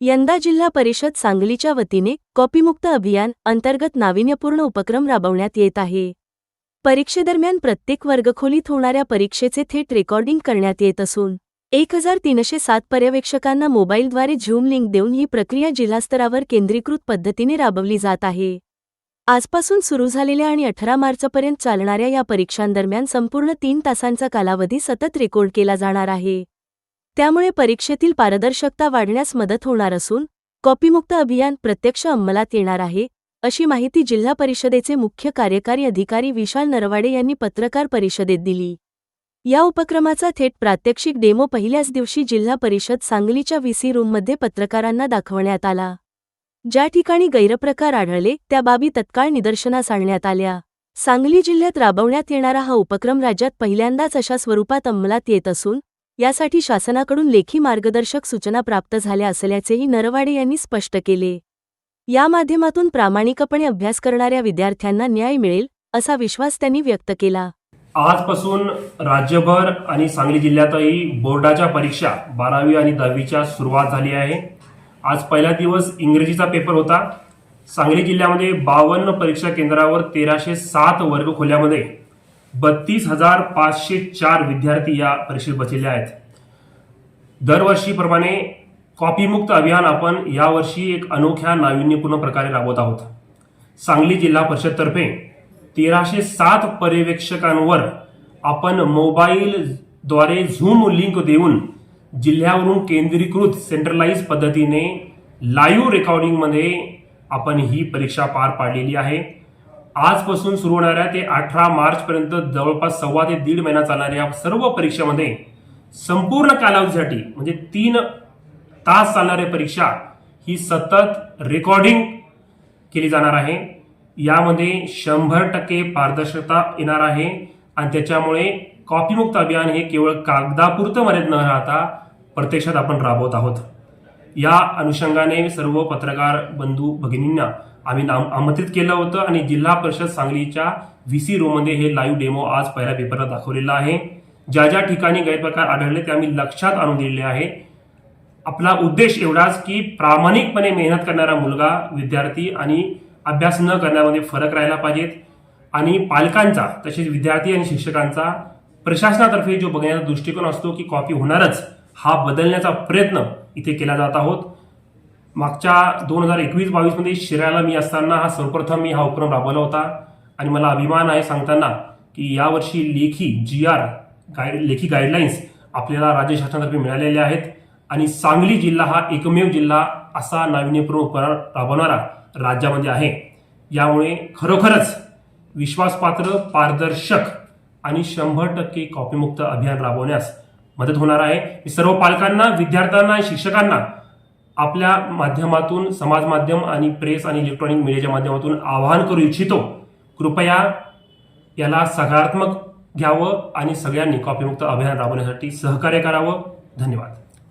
यंदा जिल्हा परिषद सांगलीच्या वतीने कॉपीमुक्त अभियान अंतर्गत नाविन्यपूर्ण उपक्रम राबवण्यात येत आहे. परीक्षेदरम्यान प्रत्येक वर्गखोलीत होणाऱ्या परीक्षेचे थेट रेकॉर्डिंग करण्यात येत असून एक हजार तीनशे सात पर्यवेक्षकांना मोबाईलद्वारे झूम लिंक देऊन ही प्रक्रिया जिल्हास्तरावर केंद्रीकृत पद्धतीने राबवली जात आहे. आजपासून सुरू झालेल्या आणि अठरा मार्चपर्यंत चालणाऱ्या या परीक्षांदरम्यान संपूर्ण तीन तासांचा कालावधी सतत रेकॉर्ड केला जाणार आहे. त्यामुळे परीक्षेतील पारदर्शकता वाढण्यास मदत होणार असून कॉपीमुक्त अभियान प्रत्यक्ष अंमलात येणार आहे अशी माहिती जिल्हा परिषदेचे मुख्य कार्यकारी अधिकारी विशाल नरवाडे यांनी पत्रकार परिषदेत दिली. या उपक्रमाचा थेट प्रात्यक्षिक डेमो पहिल्याच दिवशी जिल्हा परिषद सांगलीच्या व्हीसी रूममध्ये पत्रकारांना दाखवण्यात आला. ज्या ठिकाणी गैरप्रकार आढळले त्या बाबी तत्काळ निदर्शनास आणण्यात आल्या. सांगली जिल्ह्यात राबवण्यात येणारा हा उपक्रम राज्यात पहिल्यांदाच अशा स्वरूपात अंमलात येत असून यासाठी शासनाकडून लेखी मार्गदर्शक सूचना प्राप्त झाल्या असल्याचेही नरवाडे यांनी स्पष्ट केले. या माध्यमातून प्रामाणिकपणे अभ्यास करणाऱ्या विद्यार्थ्यांना न्याय मिळेल असा विश्वास त्यांनी व्यक्त केला. आजपासून राज्यभर आणि सांगली जिल्ह्यातही बोर्डाच्या परीक्षा बारावी आणि दहावीच्या सुरुवात झाली आहे. आज पहिला दिवस इंग्रजीचा पेपर होता. सांगली जिल्ह्यामध्ये बावन्न परीक्षा केंद्रावर तेराशे सात वर्ग खोल्यामध्ये बत्तीस हजार पाचशे चार विद्यार्थी या परीक्षेत बसलेले आहेत. दरवर्षीप्रमाणे कॉपीमुक्त अभियान आपण यावर्षी एक अनोख्या नाविन्यपूर्ण प्रकारे राबवत आहोत. सांगली जिल्हा परिषदतर्फे तेराशे सात पर्यवेक्षकांवर आपण मोबाईलद्वारे झूम लिंक देऊन जिल्ह्यावरून केंद्रीकृत सेंट्रलाइज पद्धतीने लाईव्ह रेकॉर्डिंगमध्ये आपण ही परीक्षा पार पाडलेली आहे. आजपासून सुरू होणाऱ्या ते अठरा मार्चपर्यंत जवळपास सव्वा ते दीड महिना चालणाऱ्या सर्व परीक्षेमध्ये संपूर्ण कालावधीसाठी म्हणजे तीन तास चालणारी परीक्षा ही सतत रेकॉर्डिंग केली जाणार आहे. यामध्ये शंभर टक्के पारदर्शकता येणार आहे आणि त्याच्यामुळे कॉपीमुक्त अभियान हे केवळ कागदापुरतं मर्यादित न राहता प्रत्यक्षात आपण राबवत आहोत. या अनुषंगाने सर्व पत्रकार बंधू भगिनींना आम्ही नाम आमंत्रित केलं होतं आणि जिल्हा परिषद सांगलीच्या व्ही सी रोमध्ये हे लाईव्ह डेमो आज पहिल्या पेपरला दाखवलेला आहे. ज्या ज्या ठिकाणी गैरप्रकार आढळले ते आम्ही लक्षात आणून दिलेले आहे. आपला उद्देश एवढाच की प्रामाणिकपणे मेहनत करणारा मुलगा विद्यार्थी आणि अभ्यास न करण्यामध्ये फरक राहायला पाहिजेत आणि पालकांचा तसेच विद्यार्थी आणि शिक्षकांचा प्रशासनातर्फे जो बघण्याचा दृष्टिकोन असतो की कॉपी होणारच हा बदलण्याचा प्रयत्न इथे केला जात आहोत. मागच्या दोन हजार एकवीस बावीसमध्ये शिरायला मी असताना हा सर्वप्रथम मी हा उपक्रम राबवला होता. आणि मला अभिमान आहे सांगताना की यावर्षी लेखी जी आर गाईड लेखी गाईडलाईन्स आपल्याला राज्य शासनातर्फे मिळालेल्या आहेत. आणि सांगली जिल्हा हा एकमेव जिल्हा असा नाविन्यपूर्ण उपक्रम राबवणारा राज्यामध्ये आहे. यामुळे खरोखरच विश्वासपात्र पारदर्शक आणि शंभर टक्के कॉपीमुक्त अभियान राबवण्यास मदत होणार आहे. मी सर्व पालकांना विद्यार्थ्यांना आणि शिक्षकांना आपल्या माध्यमातून समाज माध्यम आणि प्रेस आणि इलेक्ट्रॉनिक मीडियाच्या माध्यमातून आवाहन करू इच्छितो. कृपया याला सकारात्मक घ्यावं आणि सगळ्यांनी कॉपीमुक्त अभियान राबवण्यासाठी सहकार्य करावं. धन्यवाद.